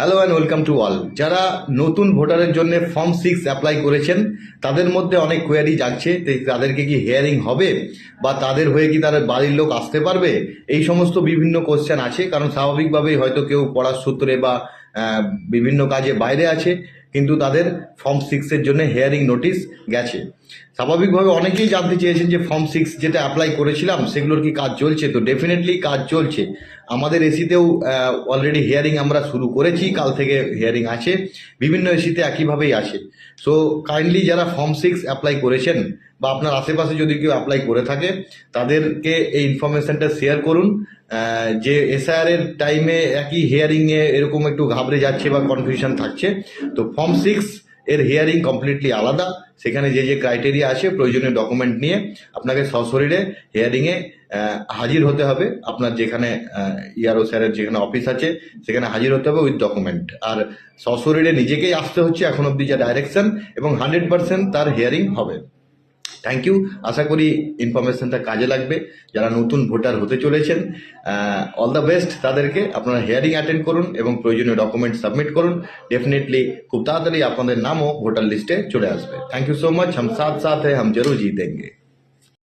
Hello and welcome to all যারা নতুন ভোটারের জন্য ফর্ম সিক্স অ্যাপ্লাই করেছেন, তাদের মধ্যে অনেক কোয়ারি যাচ্ছে তাদেরকে কি হিয়ারিং হবে? বা তাদের হয়ে কি তাদের বাড়ির লোক আসতে পারবে? এই সমস্ত বিভিন্ন কোয়েশ্চেন আছে। কারণ স্বাভাবিকভাবেই হয়তো কেউ পড়ার সূত্রে বা বিভিন্ন কাজে বাইরে আছে। কিন্তু তাদের ফর্ম সিক্সের জন্য হিয়ারিং নোটিশ গেছে। স্বাভাবিকভাবে অনেকেই জানতে চেয়েছেন যে ফর্ম সিক্স যেটা অ্যাপ্লাই করেছিলাম, সেগুলোর কি কাজ চলছে? তো ডেফিনেটলি কাজ চলছে। আমাদের এসিতেও অলরেডি হিয়ারিং আমরা শুরু করেছি, কাল থেকে হিয়ারিং আছে। বিভিন্ন এসিতে একইভাবেই আছে। সো কাইন্ডলি যারা ফর্ম সিক্স অ্যাপ্লাই করেছেন বা আপনার আশেপাশে যদি কেউ অ্যাপ্লাই করে থাকে, তাদেরকে এই ইনফরমেশনটা শেয়ার করুন। যে এসআইআর এর টাইমে একই হিয়ারিং এ এরকম একটু ঘাবড়ে যাচ্ছে বা কনফিউশন থাকছে। তো ফর্ম সিক্স এর হিয়ারিং কমপ্লিটলি আলাদা। সেখানে যে যে ক্রাইটেরিয়া আছে প্রয়োজনীয় ডকুমেন্ট নিয়ে আপনাকে সশরীরে হিয়ারিংয়ে হাজির হতে হবে। আপনার যেখানে ইয়ারও স্যারের যেখানে অফিস আছে, সেখানে হাজির হতে হবে উইথ ডকুমেন্ট আর সশরীরে নিজেকেই আসতে হচ্ছে এখন অব্দি যা ডাইরেকশন এবং হান্ড্রেড পার্সেন্ট তার হিয়ারিং হবে। থ্যাংক ইউ আশা করি ইনফরমেশনটা কাজে লাগবে। যারা নতুন ভোটার হতে চলেছেন অল দ্য বেস্ট তাদেরকে। আপনারা হিয়ারিং অ্যাটেন্ড করুন এবং প্রয়োজনীয় ডকুমেন্ট সাবমিট করুন। ডেফিনেটলি খুব তাড়াতাড়ি আপনাদের নামও ভোটার লিস্টে চলে আসবে। থ্যাংক ইউ সো মাচ হাম সাথ সাথ হ্যাঁ হাম জরুর জিতেঙ্গে